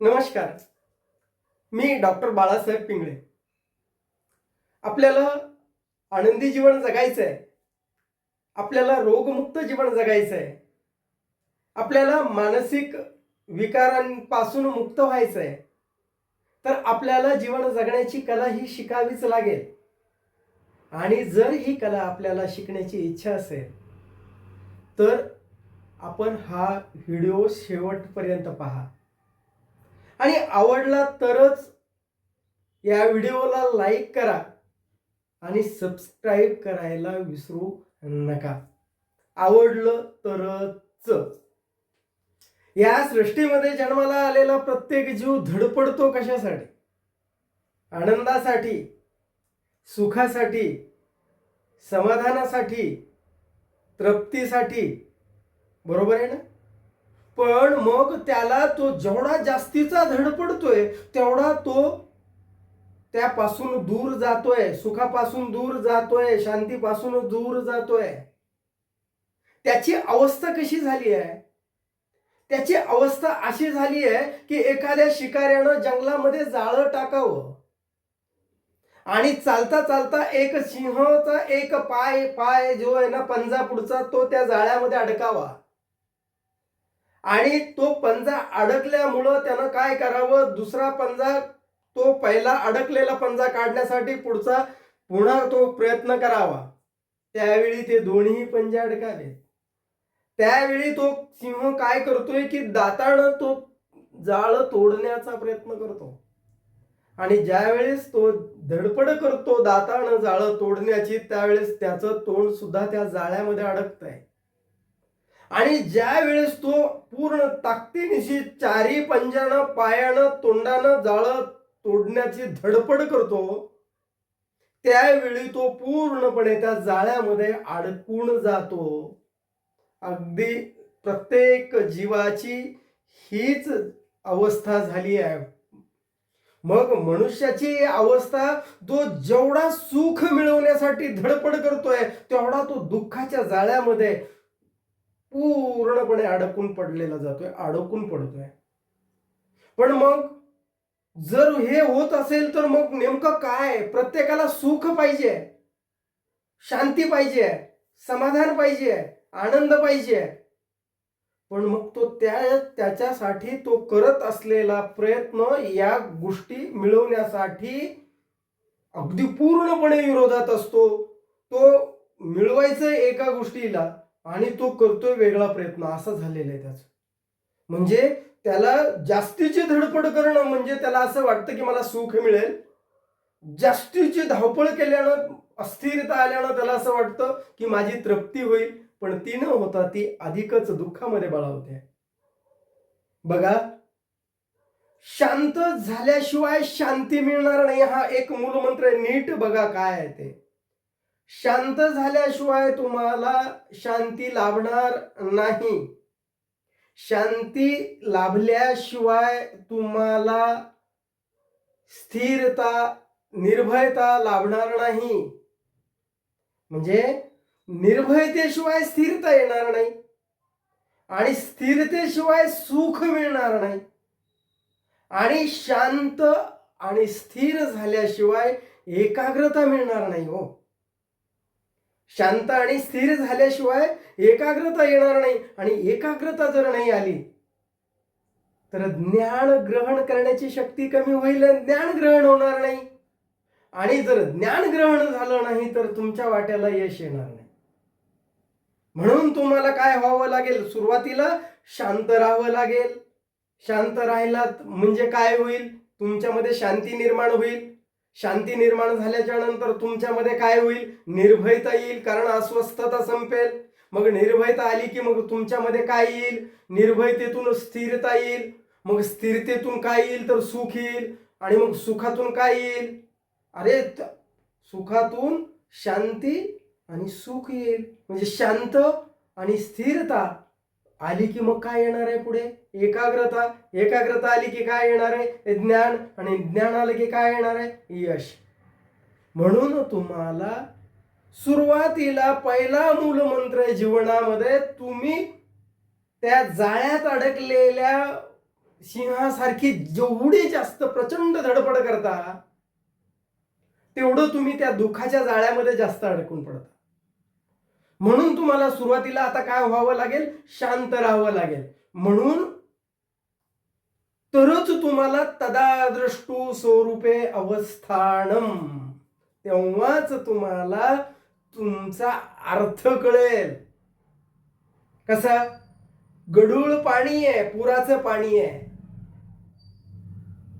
नमस्कार. मी डॉक्टर बाळासाहेब पिंगळे. आपल्याला आनंदी जीवन जगायचं आहे आपल्याला रोगमुक्त जीवन जगायचं आहे आपल्याला मानसिक विकारांपासून मुक्त व्हायचं आहे तर आपल्याला जीवन जगण्याची कला ही शिकावीच लागेल. आणि जर ही कला आपल्याला शिकण्याची इच्छा असेल तर आपण हा व्हिडिओ शेवटपर्यंत पहा. आणि आवडला तरच या व्हिडिओला लाईक करा आणि सबस्क्राईब करायला विसरू नका. आवडलं तरच. या सृष्टीमध्ये जन्माला आलेला प्रत्येक जीव धडपडतो कशासाठी? आनंदासाठी सुखासाठी समाधानासाठी तृप्तीसाठी. बरोबर आहे ना? पण मग त्याला तो जेवढा जास्तीचा धडपडतोय तेवढा तो त्यापासून दूर जातोय सुखापासून दूर जातोय शांतीपासून दूर जातोय. त्याची अवस्था कशी झाली आहे? त्याची अवस्था अशी झाली आहे की एखाद्या शिकाऱ्यानं जंगलामध्ये जाळं टाकावं. आणि चालता चालता एक सिंहाचा एक पाय पाय जो आहे ना पंजा पुढचा तो त्या जाळ्यामध्ये अडकावा. आणि तो पंजा अडकल्यामुळं त्यानं काय करावं? दुसरा पंजा तो पहिला अडकलेला पंजा काढण्यासाठी पुढचा पुन्हा तो प्रयत्न करावा. त्यावेळी ते दोन्ही पंजे अडकावे त्यावेळी तो सिंह काय करतोय की दातानं तो जाळ तोडण्याचा प्रयत्न करतो. आणि ज्यावेळेस तो धडपड करतो दातानं जाळं तोडण्याची त्यावेळेस त्याचं तोंड सुद्धा त्या जाळ्यामध्ये अडकत आहे आणि ज्या वेळेस तो पूर्ण ताकदीनिशी चारी पंजानं पायानं तोंडानं जाळं तोडण्याची धडपड करतो त्यावेळी तो पूर्णपणे त्या जाळ्यामध्ये अडकून जातो. अगदी प्रत्येक जीवाची हीच अवस्था झाली आहे. मग मनुष्याची अवस्था तो जेवढा सुख मिळवण्यासाठी धडपड करतोय तेवढा तो दुःखाच्या जाळ्यामध्ये पूर्णपणे अडकून पडलेला जातोय अडकून पडतोय. पण मग जर हे होत असेल तर मग नेमकं काय? प्रत्येकाला सुख पाहिजे शांती पाहिजे समाधान पाहिजे आनंद पाहिजे. पण मग तो त्या त्याच्यासाठी तो करत असलेला प्रयत्न या गोष्टी मिळवण्यासाठी अगदी पूर्णपणे विरोधात असतो. तो मिळवायचं एका गोष्टीला आणि तो करतोय वेगळा प्रयत्न. असा झालेला आहे त्याचं. म्हणजे त्याला जास्तीची धडपड करणं म्हणजे त्याला असं वाटतं की मला सुख मिळेल. जास्तीची धावपळ केल्यानं अस्थिरता आल्यानं त्याला असं वाटतं की माझी तृप्ती होईल. पण ती न होता ती अधिकच दुःखामध्ये बळावते बघा शांत झाल्याशिवाय शांती मिळणार नाही हा एक मूलमंत्र नीट बघा काय आहे ते. शांत झाल्याशिवाय तुम्हाला शांती लाभणार नाही. शांती लाभल्याशिवाय तुम्हाला स्थिरता निर्भयता लाभणार नाही. म्हणजे निर्भयतेशिवाय स्थिरता येणार नाही आणि स्थिरतेशिवाय सुख मिळणार नाही. आणि शांत आणि स्थिर झाल्याशिवाय एकाग्रता मिळणार नाही हो. शांत आणि स्थिर झाल्याशिवाय एकाग्रता येणार नाही आणि एकाग्रता जर नाही आली तर ज्ञान ग्रहण करण्याची शक्ती कमी होईल आणि ज्ञान ग्रहण होणार नाही. आणि जर ज्ञान ग्रहण झालं नाही तर तुमच्या वाट्याला यश येणार नाही. म्हणून तुम्हाला काय व्हावं लागेल? सुरुवातीला शांत राहावं लागेल. शांत राहिलात म्हणजे काय होईल? तुमच्यामध्ये शांती निर्माण होईल. शांती निर्माण झाल्याच्यानंतर तुमच्यामध्ये काय होईल? निर्भयता येईल कारण अस्वस्थता संपेल. मग निर्भयता आली की मग तुमच्यामध्ये काय येईल? निर्भयतेतून स्थिरता येईल. मग स्थिरतेतून काय येईल तर सुख येईल. आणि मग सुखातून काय येईल? अरे सुखातून शांती आणि सुख येईल. म्हणजे शांत आणि स्थिरता. आली की मग काय येणार आहे पुढे? एकाग्रता एकाग्रता आली की काय येणार आहे? ज्ञान आणि ज्ञान आलं की काय येणार आहे? यश. म्हणून तुम्हाला सुरुवातीला पहिला मूलमंत्र जीवनामध्ये तुम्ही त्या जाळ्यात अडकलेल्या सिंहासारखी जेवढी जास्त प्रचंड धडपड करता तेवढं तुम्ही त्या दुःखाच्या जाळ्यामध्ये जास्त अडकून पडता. म्हणून तुम्हाला सुरुवातीला आता काय व्हावं लागेल? शांत राहावं लागेल. म्हणून तरच तुम्हाला तदादृष्टु स्वरूपे अवस्थानम. तेव्हाच तुम्हाला तुमचा अर्थ कळेल. कसा? गढूळ पाणी आहे पुराचं पाणी आहे.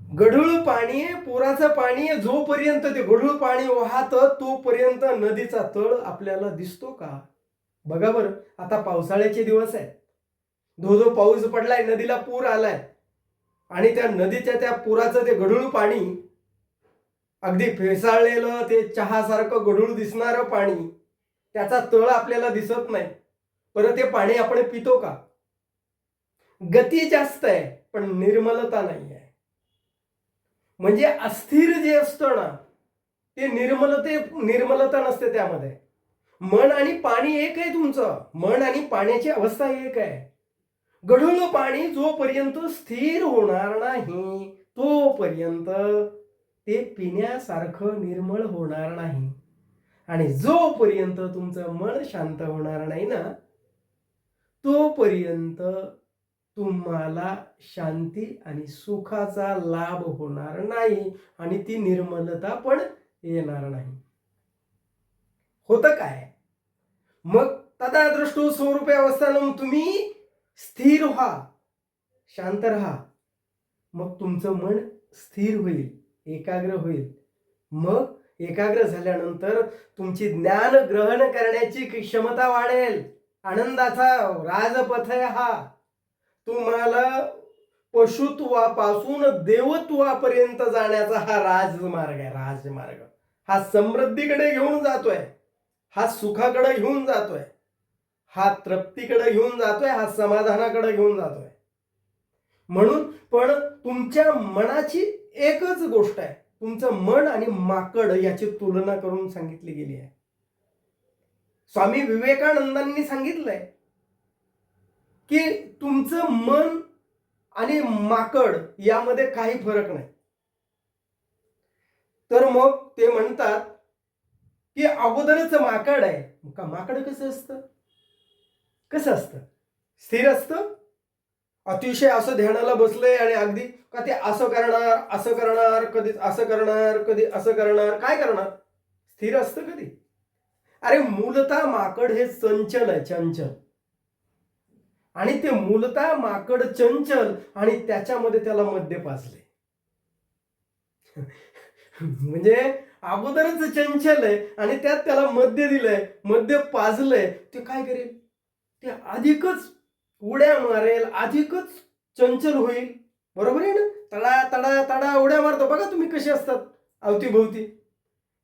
गढूळ पाणी पुराचं पाणी जोपर्यंत ते गढूळ पाणी वाहत तोपर्यंत नदीचा तळ आपल्याला दिसतो का? बघा बरं आता पावसाळ्याचे दिवस आहे धो धो पाऊस पडलाय नदीला पूर आलाय आणि त्या नदीच्या त्या पुराचं ते गढूळ पाणी अगदी फेसाळलेलं ते चहासारखं गढूळ दिसणारं पाणी त्याचा तळ आपल्याला दिसत नाही. परत ते पाणी आपण पितो का? गती जास्त आहे पण निर्मलता नाही आहे म्हणजे अस्थिर जे असतं ना ते निर्मलते निर्मलता नसते त्यामध्ये. मन आणि पाणी एक आहे तुमचं. मन आणि पाण्याची अवस्था एक आहे. गढूळ पाणी जोपर्यंत स्थिर होणार नाही तोपर्यंत ते पिण्यासारखं निर्मळ होणार नाही. आणि जोपर्यंत तुमचं मन शांत होणार नाही ना तोपर्यंत तुम्हाला शांती आणि सुखाचा लाभ होणार नाही आणि ती निर्मलता पण येणार नाही. होतं काय? मग तदादृष्टो स्वरूपे अवस्थानं तुम्ही स्थिर व्हा शांत राहा. मग तुमचं मन स्थिर होईल एकाग्र होईल. मग एकाग्र झाल्यानंतर तुमची ज्ञान ग्रहण करण्याची क्षमता वाढेल. आनंदाचा राजपथ आहे हा. तुम्हाला पशुत्वापासून देवत्वापर्यंत जाण्याचा हा राजमार्ग आहे राजमार्ग. हा समृद्धीकडे घेऊन जातोय. हा सुखाकडे घेऊन जातोय. हा तृप्तीकडे घेऊन जातोय हा समाधानाकडे घेऊन जातोय. म्हणून पण तुमच्या मनाची एकच गोष्ट आहे. तुमचं मन आणि माकड याची तुलना करून सांगितली गेली आहे. स्वामी विवेकानंदांनी सांगितलंय की तुमचं मन आणि माकड यामध्ये काही फरक नाही. तर मग ते म्हणतात की अगोदरच माकड आहे. का माकड कसं असतं? कसं असतं? स्थिर असतं? अतिशय असं ध्यानाला बसलंय आणि अगदी का ते असं करणार असं करणार कधी असं करणार कधी असं करणार काय करणार? स्थिर असतं कधी? अरे मूलतः माकड हे चंचल आहे चंचल. आणि ते मूलतः माकड चंचल आणि त्याच्यामध्ये त्याला मद्य पाजले. म्हणजे अगोदरच चंचल आहे आणि त्यात त्याला मद्य दिलंय मद्य पाजलंय. ते काय करेल? ते अधिकच उड्या मारेल अधिकच चंचल होईल. बरोबर आहे ना? तडा तडा तडा उड्या मारतो. बघा तुम्ही कसे असतात अवतीभोवती.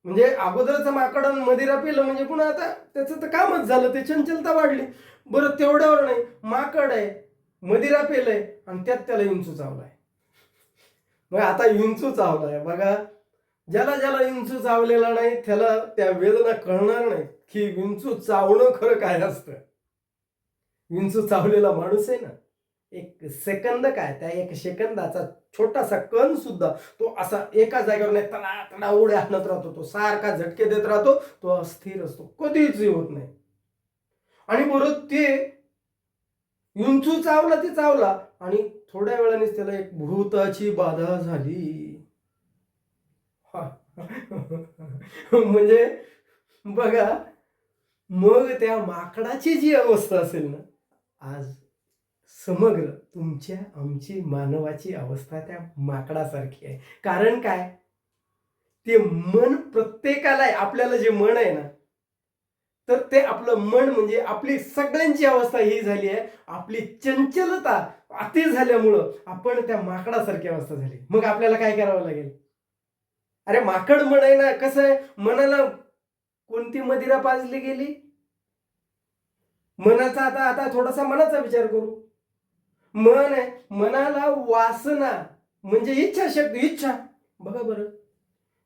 म्हणजे अगोदरचं माकड आणि मदिरा पिलं म्हणजे पुन्हा आता त्याचं तर कामच झालं ते चंचलता वाढली. बरं तेवढ्यावर नाही माकड आहे मदिरा पेलंय आणि त्यात त्याला इंचू चावलाय. मग आता इंचू चावलाय बघा. ज्याला ज्याला इंचू चावलेला नाही त्याला त्या वेदना कळणार नाही की विंचू चावणं खरं काय असतं. विंचू चावलेला माणूस आहे ना एक सेकंद काय? त्या एक सेकंदाचा छोटासा कण सुद्धा तो असा एका जागेवर नाही तडा तडा उड्या आणत राहतो तो सारखा झटके देत राहतो तो अस्थिर असतो कधीच होत नाही. आणि बरोबर ते उंचू चावला ते चावला आणि थोड्या वेळानेच त्याला एक भूताची बाधा झाली. म्हणजे बघा मग त्या माकडाची जी अवस्था असेल ना आज समग्र तुमच्या आमची मानवाची अवस्था त्या माकडासारखी आहे. कारण काय? ते मन प्रत्येकाला आपल्याला जे मन आहे ना तर ते आपलं मन म्हणजे आपली सगळ्यांची अवस्था ही झाली आहे. आपली चंचलता अति झाल्यामुळं आपण त्या माकडासारखी अवस्था झाली. मग आपल्याला काय करावं लागेल? अरे माकड मन आहे ना कसं आहे? मनाला कोणती मदिरा पाजली गेली? मनाचा आता आता थोडासा मनाचा विचार करू. मन आहे. मनाला वासना म्हणजे इच्छा शक्ती इच्छा. बघा बरं.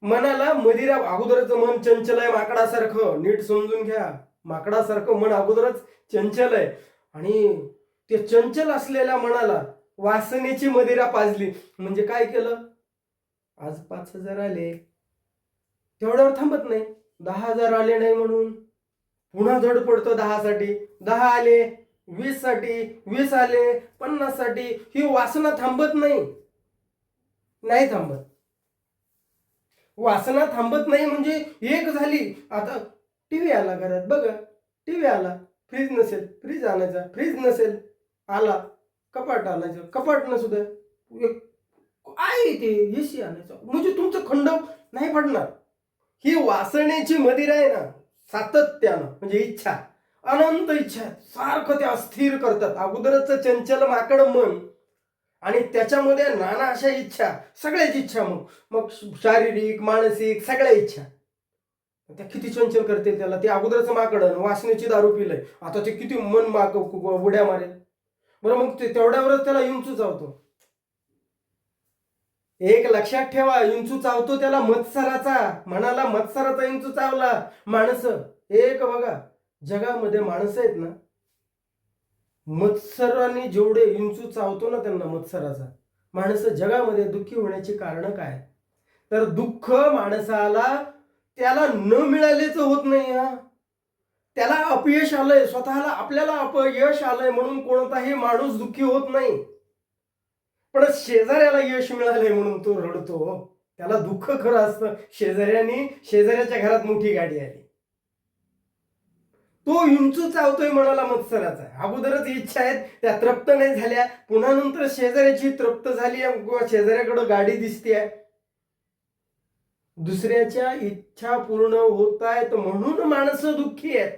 मनाला मदिरा अगोदरच मन चंचल आहे माकडासारखं. नीट समजून घ्या. माकडासारखं मन अगोदरच चंचल आहे आणि ते चंचल असलेल्या मनाला वासनेची मदिरा पाजली. म्हणजे काय केलं? आज पाच हजार आले. तेवढ्यावर थांबत नाही. दहा हजार आले नाही म्हणून. पुन्हा धड पडतो दहासाठी. दहा आले. वीससाठी वीस आले पन्नाससाठी ही वासना थांबत नाही. नाही थांबत. वासना थांबत नाही म्हणजे एक झाली. आता टीव्ही आला घरात बघा. टीव्ही आला. फ्रीज नसेल. फ्रीज आणायचा. फ्रीज नसेल. आला. कपाट आणायचं. कपाट नसू एक आहे ते एसी आणायचं. म्हणजे तुमचं खंड नाही पडणार. ही वासनेची मदिरा आहे ना. सातत्यानं म्हणजे इच्छा. अनंत इच्छा आहेत. सारखं ते अस्थिर करतात. अगोदरच चंचल माकड मन आणि त्याच्यामध्ये नाना अशा इच्छा सगळ्याच इच्छा मग. मग शारीरिक मानसिक सगळ्या इच्छा. त्या किती चंचल करतील त्याला? ते अगोदरच माकडन वासनेची दारू पिलंय. आता ते किती मन माग उड्या मारेल. बरं मग ते तेवढ्यावरच त्याला इंचू चावतो. एक लक्षात ठेवा इंचू चावतो त्याला मत्सराचा. म्हणाला मत्सराचा इंचू चावला. माणसं एक बघा. जगामध्ये माणसं आहेत ना मत्सराने जेवढे इंचू चावतो ना त्यांना मत्सराचा माणसं जगामध्ये दुःखी होण्याची कारण काय? तर दुःख माणसाला त्याला न मिळालेच होत नाही हा. त्याला अपयश आलंय स्वतःला आपल्याला अपयश आलंय म्हणून कोणताही माणूस दुःखी होत नाही. पण शेजाऱ्याला यश मिळालंय म्हणून तो रडतो. त्याला दुःख खरं असतं. शेजाऱ्यानी शेजाऱ्याच्या घरात मोठी गाडी आली. तो हिंचू चावतोय म्हणाला मत्सराचा. अगोदरच इच्छा आहेत त्या तृप्त नाही झाल्या. पुन्हा नंतर शेजाऱ्याची तृप्त झाली किंवा शेजाऱ्याकडे गाडी दिसते दुसऱ्याच्या इच्छा पूर्ण होत आहेत म्हणून माणसं दुःखी आहेत.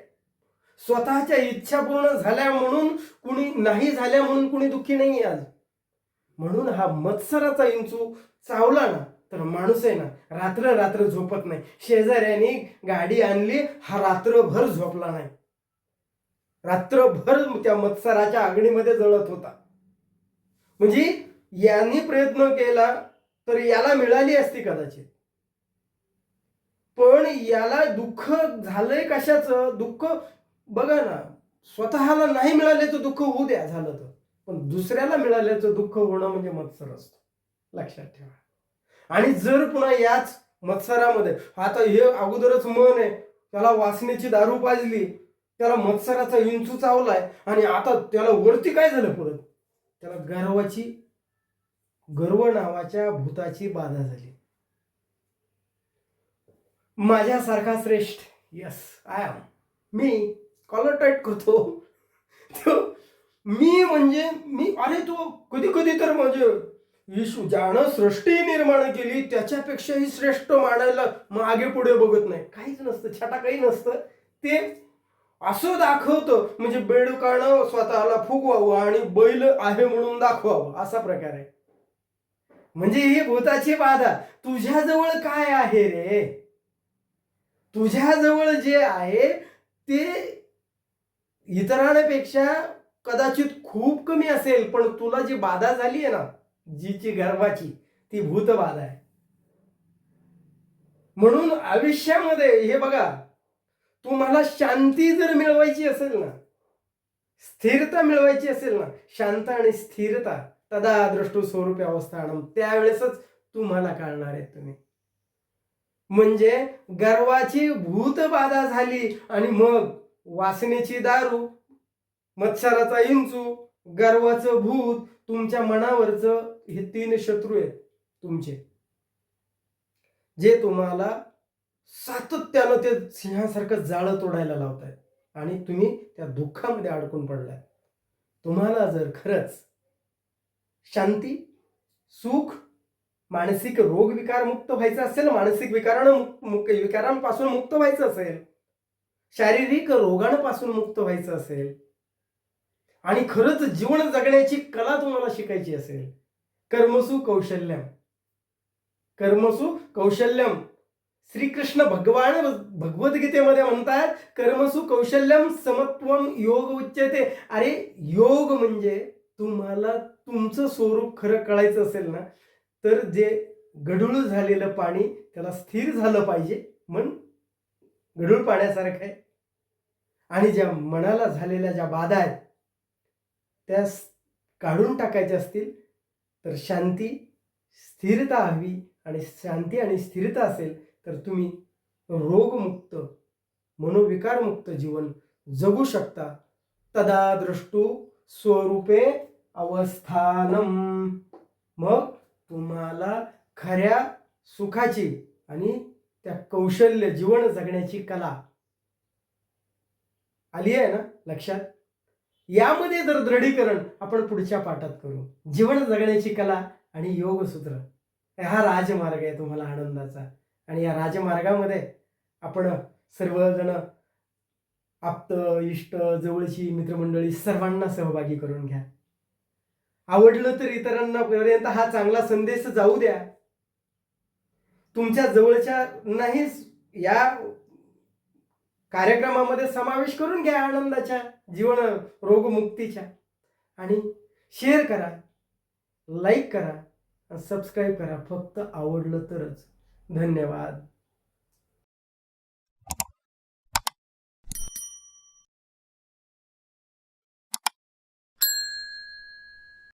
स्वतःच्या इच्छा पूर्ण झाल्या म्हणून कुणी नाही झाल्या म्हणून कुणी दुःखी नाही आज. म्हणून हा मत्सराचा इंचू चावला ना तर माणूस आहे ना रात्र रात्र झोपत नाही. शेजाऱ्याने गाडी आणली हा रात्रभर झोपला नाही. रात्रभर त्या मत्सराच्या आगणीमध्ये जळत होता. म्हणजे यांनी प्रयत्न केला तर याला मिळाली असती कदाचित. पण याला दुःख झालंय कशाचं? दुःख बघा ना स्वतःला नाही मिळाल्याचं दुःख होऊ द्या झालं तर. पण दुसऱ्याला मिळाल्याचं दुःख होणं म्हणजे मत्सर असतो. लक्षात ठेवा. आणि जर पुन्हा याच मत्सरामध्ये आता हे अगोदरच मन आहे त्याला वासनेची दारू पाजली त्याला मत्सराचा इंचू चावलाय आणि आता त्याला वरती काय झालं परत? त्याला गर्वाची गर्व नावाच्या भूताची बाधा झाली. माझ्यासारखा श्रेष्ठ यस आय एम मी कॉलर टाईट करतो मी म्हणजे मी अरे तो कधी कधी तर म्हणजे विश्व ज्यानं सृष्टी निर्माण केली त्याच्यापेक्षाही श्रेष्ठ मानायला मागे पुढे बघत नाही. काहीच नसतं छटा काही नसतं. ते असं दाखवतं म्हणजे बेडकानं स्वतःला फुगवावं आणि बैल आहे म्हणून दाखवावं असा प्रकार आहे. म्हणजे ही भूताची बाधा तुझ्याजवळ काय आहे रे? तुझ्याजवळ जे आहे ते इतरांपेक्षा कदाचित खूप कमी असेल पण तुला जी बाधा झाली आहे ना जीची गर्वाची ती भूतबाधा आहे. म्हणून आयुष्यामध्ये हे बघा तुम्हाला शांती जर मिळवायची असेल ना स्थिरता मिळवायची असेल ना शांत आणि स्थिरता तदा दृष्टू स्वरूपी अवस्थानम त्यावेळेसच तुम्हाला कळणार आहे तुम्ही. म्हणजे गर्वाची भूतबाधा झाली आणि मग वासनेची दारू मत्सराचा इंचू गर्वाचं भूत तुमच्या मनावरचं हे तीन शत्रू आहेत तुमचे. जे तुम्हाला सातत्यानं ते सिंहासारखं जाळं तोडायला लावत आहेत आणि तुम्ही त्या दुःखामध्ये अडकून पडलाय तुम्हाला जर खरंच शांती सुख मानसिक रोग विकार मुक्त व्हायचं असेल मानसिक विकारानं मुक्त मुक- विकारांपासून मुक्त व्हायचं असेल शारीरिक रोगांपासून मुक्त व्हायचं असेल आणि खरंच जीवन जगण्याची कला तुम्हाला शिकायची असेल कर्मसु कौशल्यम. कर्मसु कौशल्यम. श्रीकृष्ण भगवान भगवद्गीतेमध्ये म्हणतात कर्मसु कौशल्यम समत्वम योग उच्चते अरे योग म्हणजे तुम्हाला तुमचं स्वरूप खरं कळायचं असेल ना तर जे गढूळ झालेलं पाणी त्याला स्थिर झालं पाहिजे. मन गढूळ पाण्यासारखं आहे. आणि ज्या मनाला झालेल्या ज्या बाधा आहेत त्या काढून टाकायच्या असतील तर शांती स्थिरता हवी. आणि शांती आणि स्थिरता असेल तर तुम्ही रोगमुक्त मनोविकारमुक्त जीवन जगू शकता. तदा द्रष्टू स्वरूपे अवस्थानम. मग तुम्हाला खऱ्या सुखाची आणि त्या कौशल्य जीवन जगण्याची कला आली आहे ना लक्षात? यामध्ये जर दृढीकरण आपण पुढच्या पाठात करू. जीवन जगण्याची कला आणि योगसूत्र. हा राजमार्ग आहे तुम्हाला आनंदाचा. आणि या राजमार्गामध्ये आपण सर्वजण आप्त इष्ट जवळची मित्रमंडळी सर्वांना सहभागी करून घ्या. आवडलं तर इतरांना पर्यंत हा चांगला संदेश जाऊ द्या. तुमच्या जवळच्या नाही या कार्यक्रमामध्ये समावेश करून घ्या आनंदाच्या जीवन रोगमुक्तीच्या. आणि शेअर करा लाईक करा सबस्क्राईब करा. फक्त आवडलं तरच. धन्यवाद.